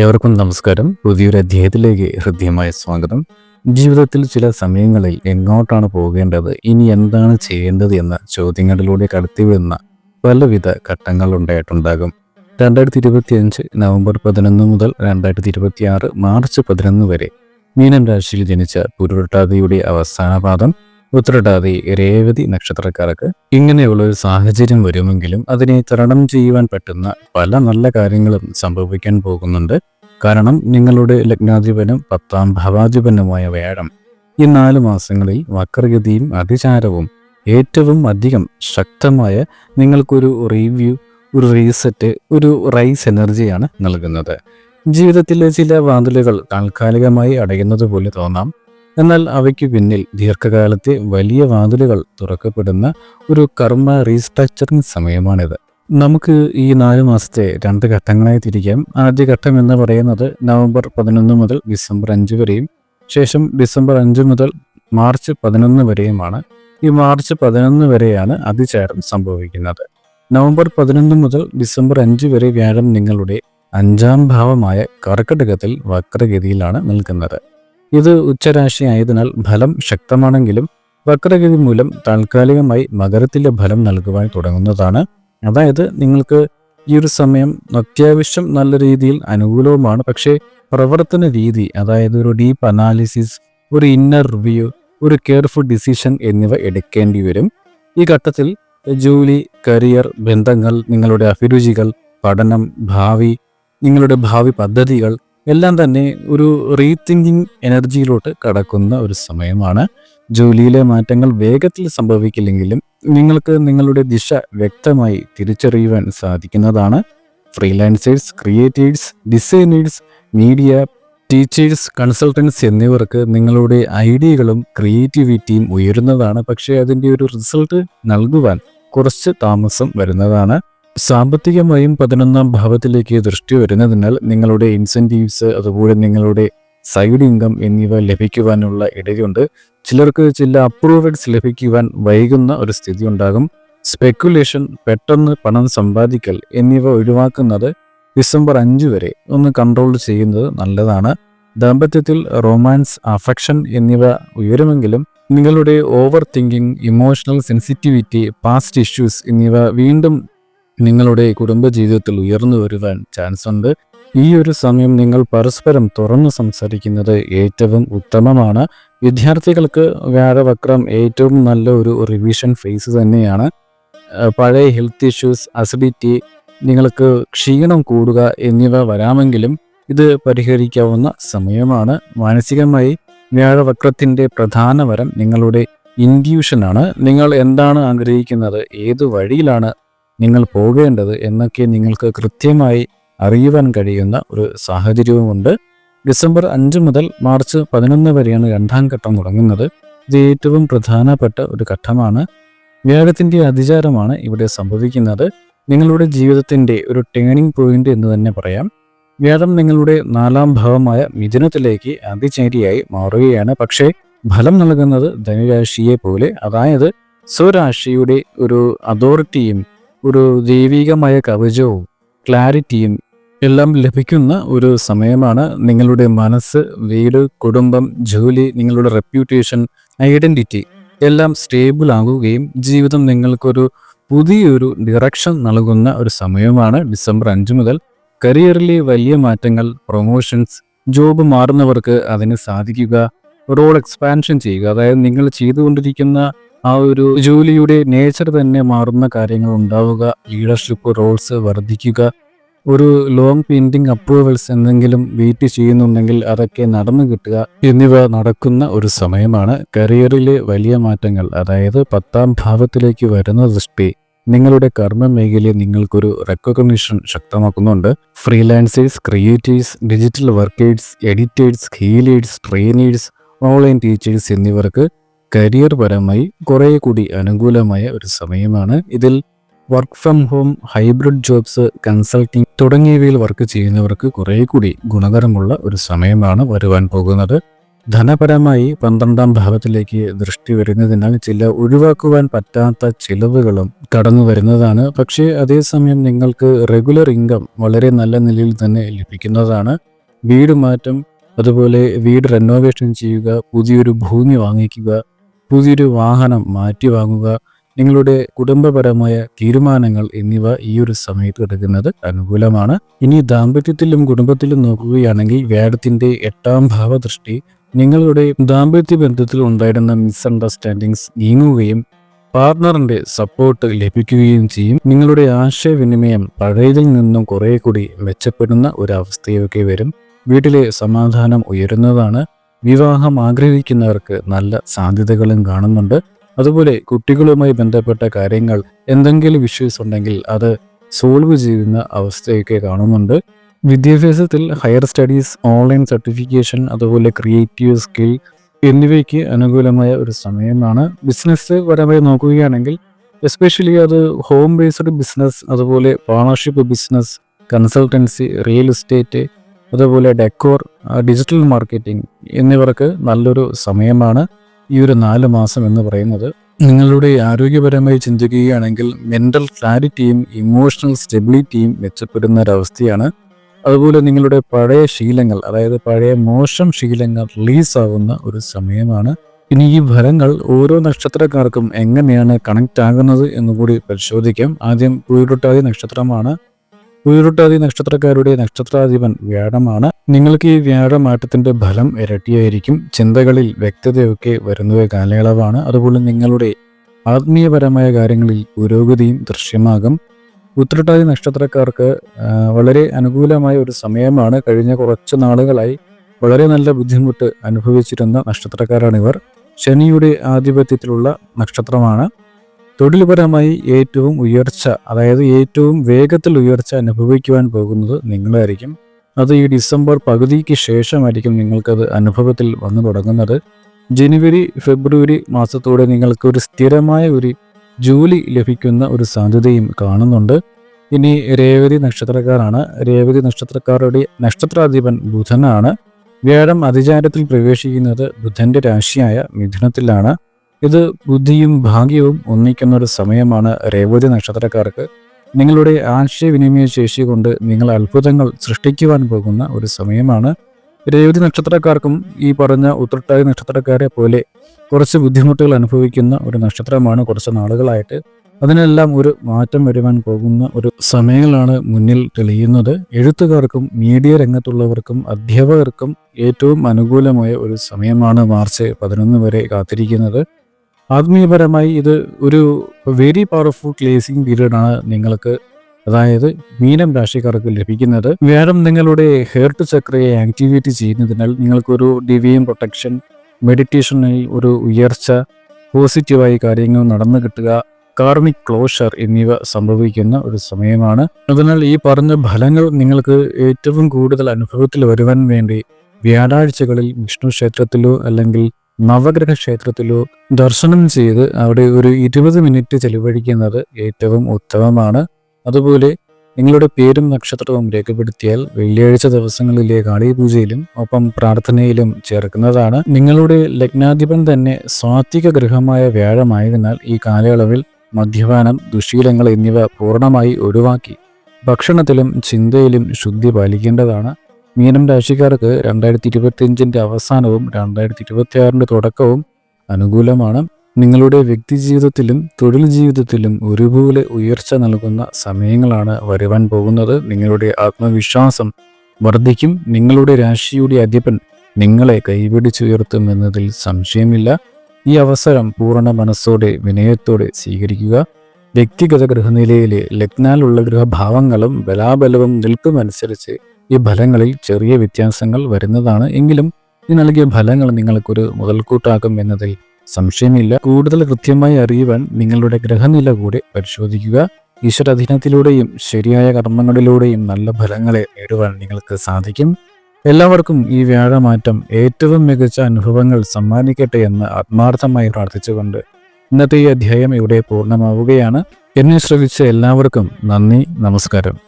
ഏവർക്കും നമസ്കാരം. പുതിയൊരു അധ്യായത്തിലേക്ക് ഹൃദ്യമായ സ്വാഗതം. ജീവിതത്തിൽ ചില സമയങ്ങളിൽ എങ്ങോട്ടാണ് പോകേണ്ടത്? ഇനി എന്താണ് ചെയ്യേണ്ടത് എന്ന ചോദ്യങ്ങളിലൂടെ കടത്തിവിടുന്ന പലവിധ ഘട്ടങ്ങൾ ഉണ്ടായിട്ടുണ്ടാകും. രണ്ടായിരത്തി ഇരുപത്തി അഞ്ച് നവംബർ പതിനൊന്ന് മുതൽ രണ്ടായിരത്തി ഇരുപത്തി ആറ് മാർച്ച് പതിനൊന്ന് വരെ മീനം രാശിയിൽ ജനിച്ച പുരുട്ടാതിയുടെ അവസാന പാദം ഉത്രട്ടാതി രേവതി നക്ഷത്രക്കാർക്ക് ഇങ്ങനെയുള്ള ഒരു സാഹചര്യം വരുമെങ്കിലും അതിനെ തരണം ചെയ്യുവാൻ പറ്റുന്ന പല നല്ല കാര്യങ്ങളും സംഭവിക്കാൻ പോകുന്നുണ്ട്. കാരണം നിങ്ങളുടെ ലഗ്നാധിപനും പത്താം ഭവാധിപനുമായ വേഴം ഈ നാല് മാസങ്ങളിൽ വക്രഗതിയും അതിചാരവും ഏറ്റവും അധികം ശക്തമായ നിങ്ങൾക്കൊരു റിവ്യൂ ഒരു റീസെറ്റ് ഒരു റൈസ് എനർജിയാണ് നൽകുന്നത്. ജീവിതത്തിലെ ചില വാതിലുകൾ താൽക്കാലികമായി അടയുന്നത് പോലെ തോന്നാം. എന്നാൽ അവയ്ക്ക് പിന്നിൽ ദീർഘകാലത്തെ വലിയ വാതിലുകൾ തുറക്കപ്പെടുന്ന ഒരു കർമ്മ റീസ്ട്രക്ചറിങ് സമയമാണിത്. നമുക്ക് ഈ നാല് മാസത്തെ രണ്ട് ഘട്ടങ്ങളായി തിരിക്കാം. ആദ്യ ഘട്ടം എന്ന് പറയുന്നത് നവംബർ പതിനൊന്ന് മുതൽ ഡിസംബർ അഞ്ച് വരെയും ശേഷം ഡിസംബർ അഞ്ച് മുതൽ മാർച്ച് പതിനൊന്ന് വരെയുമാണ്. ഈ മാർച്ച് പതിനൊന്ന് വരെയാണ് അതിചാരം സംഭവിക്കുന്നത്. നവംബർ പതിനൊന്ന് മുതൽ ഡിസംബർ അഞ്ച് വരെ വ്യാഴം നിങ്ങളുടെ അഞ്ചാം ഭാവമായ കർക്കടകത്തിൽ വക്രഗതിയിലാണ് നിൽക്കുന്നത്. ഇത് ഉച്ചരാശി ആയതിനാൽ ഫലം ശക്തമാണെങ്കിലും വക്രഗതി മൂലം താൽക്കാലികമായി മകരത്തിലെ ഫലം നൽകുവാൻ തുടങ്ങുന്നതാണ്. അതായത് നിങ്ങൾക്ക് ഈ ഒരു സമയം അത്യാവശ്യം നല്ല രീതിയിൽ അനുകൂലവുമാണ്. പക്ഷേ പ്രവർത്തന രീതി അതായത് ഒരു ഡീപ്പ് അനാലിസിസ് ഒരു ഇന്നർ റിവ്യൂ ഒരു കെയർഫുൾ ഡിസിഷൻ എന്നിവ എടുക്കേണ്ടി വരും. ഈ ഘട്ടത്തിൽ ജോലി കരിയർ ബന്ധങ്ങൾ നിങ്ങളുടെ അഭിരുചികൾ പഠനം ഭാവി നിങ്ങളുടെ ഭാവി പദ്ധതികൾ എല്ലാം തന്നെ ഒരു റീതിങ്കിങ് എനർജിയിലോട്ട് കടക്കുന്ന ഒരു സമയമാണ്. ജോലിയിലെ മാറ്റങ്ങൾ വേഗത്തിൽ സംഭവിക്കില്ലെങ്കിലും നിങ്ങൾക്ക് നിങ്ങളുടെ ദിശ വ്യക്തമായി തിരിച്ചറിയുവാൻ സാധിക്കുന്നതാണ്. Freelancers creatives designers media teachers consultants എന്നിവർക്ക് നിങ്ങളുടെ ഐഡിയകളും ക്രിയേറ്റിവിറ്റിയും ഉയരുന്നതാണ്. പക്ഷേ അതിന്റെ ഒരു റിസൾട്ട് നൽകുവാൻ കുറച്ച് താമസം വരുന്നതാണ്. സാമ്പത്തികമായും പതിനൊന്നാം ഭാവത്തിലേക്ക് ദൃഷ്ടി വരുന്നതിനാൽ നിങ്ങളുടെ ഇൻസെന്റീവ്സ് അതുപോലെ നിങ്ങളുടെ സൈഡ് ഇൻകം എന്നിവ ലഭിക്കുവാനുള്ള ഇടയുണ്ട്. ചിലർക്ക് ചില അപ്രൂവൽസ് ലഭിക്കുവാൻ വൈകുന്ന ഒരു സ്ഥിതി ഉണ്ടാകും. സ്പെക്കുലേഷൻ പെട്ടെന്ന് പണം സമ്പാദിക്കൽ എന്നിവ ഒഴിവാക്കുന്നത് ഡിസംബർ അഞ്ച് വരെ ഒന്ന് കൺട്രോൾ ചെയ്യുന്നത് നല്ലതാണ്. ദാമ്പത്യത്തിൽ റൊമാൻസ് അഫക്ഷൻ എന്നിവ ഉയരുമെങ്കിലും നിങ്ങളുടെ overthinking emotional sensitivity past issues എന്നിവ വീണ്ടും നിങ്ങളുടെ കുടുംബജീവിതത്തിൽ ഉയർന്നു വരുവാൻ ചാൻസ് ഉണ്ട്. ഈ ഒരു സമയം നിങ്ങൾ പരസ്പരം തുറന്നു സംസാരിക്കുന്നത് ഏറ്റവും ഉത്തമമാണ്. വിദ്യാർത്ഥികൾക്ക് വ്യാഴവക്രം ഏറ്റവും നല്ല ഒരു റിവിഷൻ ഫേസ് തന്നെയാണ്. പഴയ ഹെൽത്ത് ഇഷ്യൂസ് അസിഡിറ്റി നിങ്ങൾക്ക് ക്ഷീണം കൂടുക എന്നിവ വരാമെങ്കിലും ഇത് പരിഹരിക്കാവുന്ന സമയമാണ്. മാനസികമായി വ്യാഴവക്രത്തിന്റെ പ്രധാന വരം നിങ്ങളുടെ ഇൻഡ്യൂഷനാണ് നിങ്ങൾ എന്താണ് ആഗ്രഹിക്കുന്നത്? ഏത് വഴിയിലാണ് നിങ്ങൾ പോകേണ്ടത് എന്നൊക്കെ നിങ്ങൾക്ക് കൃത്യമായി അറിയുവാൻ കഴിയുന്ന ഒരു സാഹചര്യവുമുണ്ട്. ഡിസംബർ അഞ്ച് മുതൽ മാർച്ച് പതിനൊന്ന് വരെയാണ് രണ്ടാം ഘട്ടം തുടങ്ങുന്നത്. ഇത് ഏറ്റവും പ്രധാനപ്പെട്ട ഒരു ഘട്ടമാണ്. വ്യാഴത്തിന്റെ അതിചാരമാണ് ഇവിടെ സംഭവിക്കുന്നത്. നിങ്ങളുടെ ജീവിതത്തിന്റെ ഒരു ടേണിംഗ് പോയിന്റ് എന്ന് തന്നെ പറയാം. വ്യാഴം നിങ്ങളുടെ നാലാം ഭാവമായ മിഥുനത്തിലേക്ക് അതിചേരിയായി മാറുകയാണ്. പക്ഷേ ഫലം നൽകുന്നത് ധനുരാശിയെ പോലെ അതായത് സ്വരാശിയുടെ ഒരു അതോറിറ്റിയും ഒരു ദൈവികമായ കവചവും ക്ലാരിറ്റിയും എല്ലാം ലഭിക്കുന്ന ഒരു സമയമാണ് നിങ്ങളുടെ മനസ്സ് വീട് കുടുംബം ജോലി നിങ്ങളുടെ റെപ്യൂട്ടേഷൻ ഐഡന്റിറ്റി എല്ലാം സ്റ്റേബിൾ ആകുകയും ജീവിതം നിങ്ങൾക്കൊരു പുതിയൊരു ഡിറക്ഷൻ നൽകുന്ന ഒരു സമയമാണ് ഡിസംബർ അഞ്ച് മുതൽ. കരിയറിലെ വലിയ മാറ്റങ്ങൾ പ്രൊമോഷൻസ് ജോബ് മാറുന്നവർക്ക് അതിന് സാധിക്കുക റോൾ എക്സ്പാൻഷൻ ചെയ്യുക. അതായത് നിങ്ങൾ ചെയ്തുകൊണ്ടിരിക്കുന്ന ആ ഒരു ജോലിയുടെ നേച്ചർ തന്നെ മാറുന്ന കാര്യങ്ങൾ ഉണ്ടാവുക ലീഡർഷിപ്പ് റോൾസ് വർദ്ധിക്കുക ഒരു ലോങ് പെയിന്റിംഗ് അപ്രൂവൽസ് എന്തെങ്കിലും വെയിറ്റ് ചെയ്യുന്നുണ്ടെങ്കിൽ അതൊക്കെ നടന്നു കിട്ടുക എന്നിവ നടക്കുന്ന ഒരു സമയമാണ്. കരിയറിലെ വലിയ മാറ്റങ്ങൾ അതായത് പത്താം ഭാവത്തിലേക്ക് വരുന്ന ദൃഷ്ടി നിങ്ങളുടെ കർമ്മ മേഖലയിൽ നിങ്ങൾക്കൊരു recognition ശക്തമാക്കുന്നുണ്ട്. Freelancers creators digital workers editors healers trainers online teachers എന്നിവർക്ക് കരിയർ പരമായി കുറേ കൂടി അനുകൂലമായ ഒരു സമയമാണ്. ഇതിൽ work from home hybrid jobs consulting തുടങ്ങിയവയിൽ വർക്ക് ചെയ്യുന്നവർക്ക് കുറേ കൂടി ഗുണകരമുള്ള ഒരു സമയമാണ് വരുവാൻ പോകുന്നത്. ധനപരമായി പന്ത്രണ്ടാം ഭാവത്തിലേക്ക് ദൃഷ്ടി വരുന്നതിനാൽ ചില ഒഴിവാക്കുവാൻ പറ്റാത്ത ചിലവുകളും കടന്നു വരുന്നതാണ്. പക്ഷേ അതേസമയം നിങ്ങൾക്ക് റെഗുലർ ഇൻകം വളരെ നല്ല നിലയിൽ തന്നെ ലഭിക്കുന്നതാണ്. വീട് മാറ്റം അതുപോലെ വീട് റെനോവേഷൻ ചെയ്യുക പുതിയൊരു ഭൂമി വാങ്ങിക്കുക പുതിയൊരു വാഹനം മാറ്റി വാങ്ങുക നിങ്ങളുടെ കുടുംബപരമായ തീരുമാനങ്ങൾ എന്നിവ ഈ ഒരു സമയത്ത് എടുക്കുന്നത് അനുകൂലമാണ്. ഇനി ദാമ്പത്യത്തിലും കുടുംബത്തിലും നോക്കുകയാണെങ്കിൽ വ്യാഴത്തിന്റെ എട്ടാം ഭാവദൃഷ്ടി നിങ്ങളുടെ ദാമ്പത്യ ബന്ധത്തിൽ ഉണ്ടായിരുന്ന മിസ്അണ്ടർസ്റ്റാൻഡിങ്സ് നീങ്ങുകയും പാർട്ണറിന്റെ സപ്പോർട്ട് ലഭിക്കുകയും ചെയ്യും. നിങ്ങളുടെ ആശയവിനിമയം പഴയതിൽ നിന്നും കുറെ കൂടി മെച്ചപ്പെടുന്ന ഒരു അവസ്ഥയൊക്കെ വരും. വീട്ടിലെ സമാധാനം ഉയരുന്നതാണ്. വിവാഹം ആഗ്രഹിക്കുന്നവർക്ക് നല്ല സാധ്യതകളും കാണുന്നുണ്ട്. അതുപോലെ കുട്ടികളുമായി ബന്ധപ്പെട്ട കാര്യങ്ങൾ എന്തെങ്കിലും ഇഷ്യൂസ് ഉണ്ടെങ്കിൽ അത് സോൾവ് ചെയ്യുന്ന അവസ്ഥയൊക്കെ കാണുന്നുണ്ട്. വിദ്യാഭ്യാസത്തിൽ ഹയർ സ്റ്റഡീസ് ഓൺലൈൻ സർട്ടിഫിക്കേഷൻ അതുപോലെ ക്രിയേറ്റീവ് സ്കിൽ എന്നിവയ്ക്ക് അനുകൂലമായ ഒരു സമയമാണ്. ബിസിനസ് പരമായി നോക്കുകയാണെങ്കിൽ എസ്പെഷ്യലി അത് ഹോം ബേസ്ഡ് ബിസിനസ് അതുപോലെ partnership business consultancy real estate അതുപോലെ ഡെക്കോർ ഡിജിറ്റൽ മാർക്കറ്റിംഗ് എന്നിവർക്ക് നല്ലൊരു സമയമാണ് ഈ ഒരു നാല് മാസം എന്ന് പറയുന്നത്. നിങ്ങളുടെ ആരോഗ്യപരമായി ചിന്തിക്കുകയാണെങ്കിൽ മെന്റൽ ക്ലാരിറ്റിയും ഇമോഷണൽ സ്റ്റെബിലിറ്റിയും മെച്ചപ്പെടുന്ന ഒരവസ്ഥയാണ് അതുപോലെ നിങ്ങളുടെ പഴയ ശീലങ്ങൾ അതായത് പഴയ മോശം ശീലങ്ങൾ റിലീസ് ആവുന്ന ഒരു സമയമാണ്. ഇനി ഈ ഫലങ്ങൾ ഓരോ നക്ഷത്രക്കാർക്കും എങ്ങനെയാണ് കണക്റ്റ് ആകുന്നത് എന്നുകൂടി പരിശോധിക്കാം. ആദ്യം പൂരുട്ടാതി നക്ഷത്രമാണ്. ഉയരുട്ടാതി നക്ഷത്രക്കാരുടെ നക്ഷത്രാധിപൻ വ്യാഴമാണ്. നിങ്ങൾക്ക് ഈ വ്യാഴമാറ്റത്തിന്റെ ഫലം ഇരട്ടിയായിരിക്കും. ചിന്തകളിൽ വ്യക്തതയൊക്കെ വരുന്ന കാലയളവാണ്. അതുപോലെ നിങ്ങളുടെ ആത്മീയപരമായ കാര്യങ്ങളിൽ പുരോഗതിയും ദൃശ്യമാകും. ഉത്രട്ടാതി നക്ഷത്രക്കാർക്ക് വളരെ അനുകൂലമായ ഒരു സമയമാണ്. കഴിഞ്ഞ കുറച്ച് നാളുകളായി വളരെ നല്ല ബുദ്ധിമുട്ട് അനുഭവിച്ചിരുന്ന നക്ഷത്രക്കാരാണിവർ. ശനിയുടെ ആധിപത്യത്തിലുള്ള നക്ഷത്രമാണ്. തൊഴിൽപരമായി ഏറ്റവും ഉയർച്ച അതായത് ഏറ്റവും വേഗത്തിൽ ഉയർച്ച അനുഭവിക്കുവാൻ പോകുന്നത് നിങ്ങളായിരിക്കും. അത് ഈ ഡിസംബർ പകുതിക്ക് ശേഷമായിരിക്കും നിങ്ങൾക്കത് അനുഭവത്തിൽ വന്നു തുടങ്ങുന്നത്. ജനുവരി ഫെബ്രുവരി മാസത്തോടെ നിങ്ങൾക്ക് ഒരു സ്ഥിരമായ ഒരു ജോലി ലഭിക്കുന്ന ഒരു സാധ്യതയും കാണുന്നുണ്ട്. ഇനി രേവതി നക്ഷത്രക്കാരാണ്. രേവതി നക്ഷത്രക്കാരുടെ നക്ഷത്രാധിപൻ ബുധനാണ്. വ്യാഴം അതിചാരത്തിൽ പ്രവേശിക്കുന്നത് ബുധന്റെ രാശിയായ മിഥുനത്തിലാണ്. ഇത് ബുദ്ധിയും ഭാഗ്യവും ഒന്നിക്കുന്ന ഒരു സമയമാണ് രേവതി നക്ഷത്രക്കാർക്ക്. നിങ്ങളുടെ ആശയവിനിമയ ശേഷി കൊണ്ട് നിങ്ങൾ അത്ഭുതങ്ങൾ സൃഷ്ടിക്കുവാൻ പോകുന്ന ഒരു സമയമാണ്. രേവതി നക്ഷത്രക്കാർക്കും ഈ പറഞ്ഞ ഉത്രട്ടാതി നക്ഷത്രക്കാരെ പോലെ കുറച്ച് ബുദ്ധിമുട്ടുകൾ അനുഭവിക്കുന്ന ഒരു നക്ഷത്രമാണ് കുറച്ച് നാളുകളായിട്ട്. അതിനെല്ലാം ഒരു മാറ്റം വരുവാൻ പോകുന്ന ഒരു സമയങ്ങളാണ് മുന്നിൽ തെളിയുന്നത്. എഴുത്തുകാർക്കും മീഡിയ രംഗത്തുള്ളവർക്കും അധ്യാപകർക്കും ഏറ്റവും അനുകൂലമായ ഒരു സമയമാണ് മാർച്ച് പതിനൊന്ന് വരെ കാത്തിരിക്കുന്നത്. ആത്മീയപരമായി ഇത് ഒരു വെരി പവർഫുൾ ക്ലേസിംഗ് ആണ് നിങ്ങൾക്ക് അതായത് മീനം രാശിക്കാർക്ക് ലഭിക്കുന്നത്. വ്യാഴം നിങ്ങളുടെ ഹെയർട്ട് ചക്രയെ ആക്ടിവേറ്റ് ചെയ്യുന്നതിനാൽ നിങ്ങൾക്കൊരു ഡിവിയൻ പ്രൊട്ടക്ഷൻ മെഡിറ്റേഷനിൽ ഒരു ഉയർച്ച പോസിറ്റീവായി കാര്യങ്ങൾ നടന്നു കിട്ടുക കാർമിക് ക്ലോഷർ എന്നിവ സംഭവിക്കുന്ന ഒരു സമയമാണ്. അതിനാൽ ഈ പറഞ്ഞ ഫലങ്ങൾ നിങ്ങൾക്ക് ഏറ്റവും കൂടുതൽ അനുഭവത്തിൽ വരുവാൻ വേണ്ടി വ്യാഴാഴ്ചകളിൽ വിഷ്ണു ക്ഷേത്രത്തിലോ അല്ലെങ്കിൽ നവഗ്രഹ ക്ഷേത്രത്തിലോ ദർശനം ചെയ്ത് അവിടെ ഒരു ഇരുപത് മിനിറ്റ് ചെലവഴിക്കുന്നത് ഏറ്റവും ഉത്തമമാണ്. അതുപോലെ നിങ്ങളുടെ പേരും നക്ഷത്രവും രേഖപ്പെടുത്തിയാൽ വെള്ളിയാഴ്ച ദിവസങ്ങളിലെ കാളിപൂജയിലും ഒപ്പം പ്രാർത്ഥനയിലും ചേർക്കുന്നതാണ്. നിങ്ങളുടെ ലഗ്നാധിപൻ തന്നെ സ്വാത്വിക ഗൃഹമായ വ്യാഴമായതിനാൽ ഈ കാലയളവിൽ മദ്യപാനം ദുശീലങ്ങൾ എന്നിവ പൂർണമായി ഒഴിവാക്കി ഭക്ഷണത്തിലും ചിന്തയിലും ശുദ്ധി പാലിക്കേണ്ടതാണ്. മീനം രാശിക്കാർക്ക് രണ്ടായിരത്തി ഇരുപത്തിയഞ്ചിന്റെ അവസാനവും രണ്ടായിരത്തി ഇരുപത്തിയാറിന്റെ തുടക്കവും അനുകൂലമാണ്. നിങ്ങളുടെ വ്യക്തി ജീവിതത്തിലും തൊഴിൽ ജീവിതത്തിലും ഒരുപോലെ ഉയർച്ച നൽകുന്ന സമയങ്ങളാണ് വരുവാൻ പോകുന്നത്. നിങ്ങളുടെ ആത്മവിശ്വാസം വർദ്ധിക്കും. നിങ്ങളുടെ രാശിയുടെ അധിപൻ നിങ്ങളെ കൈപിടിച്ചുയർത്തുമെന്നതിൽ സംശയമില്ല. ഈ അവസരം പൂർണ മനസ്സോടെ വിനയത്തോടെ സ്വീകരിക്കുക. വ്യക്തിഗത ഗൃഹനിലയിലെ ലഗ്നാലുള്ള ഗൃഹഭാവങ്ങളും ബലാബലവും നിൽക്കുമനുസരിച്ച് ഈ ഫലങ്ങളിൽ ചെറിയ വ്യത്യാസങ്ങൾ വരുന്നതാണ്. എങ്കിലും ഈ നൽകിയ ഫലങ്ങൾ നിങ്ങൾക്കൊരു മുതൽക്കൂട്ടാക്കും എന്നതിൽ സംശയമില്ല. കൂടുതൽ കൃത്യമായി അറിയുവാൻ നിങ്ങളുടെ ഗ്രഹനില കൂടി പരിശോധിക്കുക. ഈശ്വരാധീനത്തിലൂടെയും ശരിയായ കർമ്മങ്ങളിലൂടെയും നല്ല ഫലങ്ങളെ നേടുവാൻ നിങ്ങൾക്ക് സാധിക്കും. എല്ലാവർക്കും ഈ വ്യാഴമാറ്റം ഏറ്റവും മികച്ച അനുഭവങ്ങൾ സമ്മാനിക്കട്ടെ എന്ന് ആത്മാർത്ഥമായി പ്രാർത്ഥിച്ചുകൊണ്ട് ഇന്നത്തെ ഈ അധ്യായം ഇവിടെ പൂർണമാവുകയാണ്. എന്നെ ശ്രവിച്ച എല്ലാവർക്കും നന്ദി നമസ്കാരം.